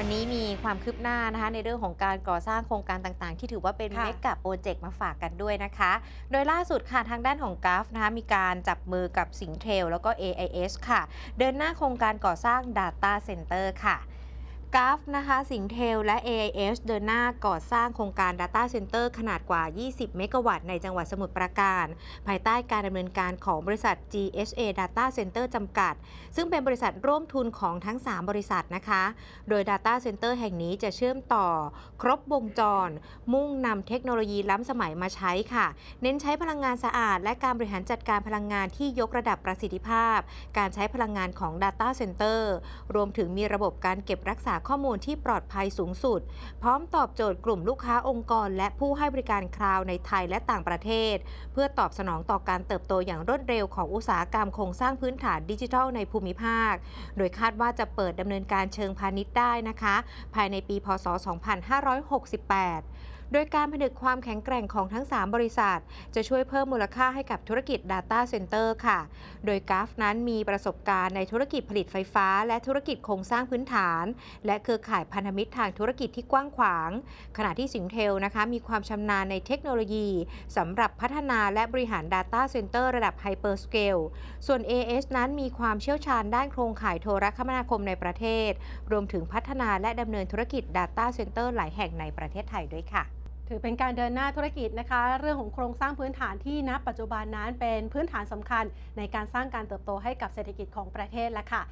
วันนี้มีความคืบหน้านะคะในเรื่องของการก่อสร้างโครงการต่างๆ ที่ถือว่าเป็นค่ะเมกะโปรเจกต์มาฝากกันด้วยนะคะ โดยล่าสุดค่ะทางด้านของกราฟนะคะมีการจับมือกับสิงเทลแล้วก็ AIS ค่ะ เดินหน้าโครงการก่อสร้าง Data Center ค่ะ กราฟนะคะสิงเทลและ AIS เดินหน้าก่อสร้างโครงการ Data Center ขนาดกว่า 20 เมกะวัตต์ในจังหวัดสมุทรปราการ ภายใต้การดำเนินการของบริษัท GHA Data Center จำกัด ซึ่งเป็นบริษัทร่วมทุนของทั้ง 3 บริษัทนะคะ โดย Data Center แห่งนี้จะเชื่อมต่อ ครบวงจร มุ่งนำเทคโนโลยีล้ำสมัยมาใช้ค่ะ เน้นใช้พลังงานสะอาด และการบริหารจัดการพลังงานที่ยกระดับประสิทธิภาพ การใช้พลังงานของ Data Center รวมถึงมีระบบการเก็บรักษาข้อมูลที่ปลอดภัยสูงสุด พร้อมตอบโจทย์กลุ่มลูกค้าองค์กร และผู้ให้บริการคลาวในไทยและต่างประเทศ เพื่อตอบสนองต่อการเติบโตอย่างรวดเร็วของอุตสาหกรรมโครงสร้างพื้นฐานดิจิทัลในภูมิภาค โดยคาดว่าจะเปิดดำเนินการเชิงพาณิชย์ได้นะคะ ภายในปีพศ 2568 โดยการผนึกความแข็งแกร่งของทั้ง 3 บริษัท จะช่วยเพิ่มมูลค่าให้กับธุรกิจ Data Center ค่ะ โดยกราฟนั้นมีประสบการณ์ในธุรกิจผลิตไฟฟ้า และธุรกิจโครงสร้างพื้นฐาน และเครือข่ายพันธมิตรทางธุรกิจที่กว้างขวาง ขณะที่สิงเทลนะคะมีความชำนาญในเทคโนโลยีสำหรับพัฒนาและบริหาร Data Center ระดับ Hyperscale ส่วน AS นั้นมีความเชี่ยวชาญด้านโครงข่ายโทรคมนาคมในประเทศ รวมถึงพัฒนาและดำเนินธุรกิจ Data Center หลายแห่งในประเทศไทยด้วยค่ะ ถือเป็นการเดินหน้าธุรกิจนะคะ เรื่องของโครงสร้างพื้นฐานที่ณปัจจุบันนั้นเป็นพื้นฐานสำคัญในการสร้างการเติบโตให้กับเศรษฐกิจของประเทศและค่ะ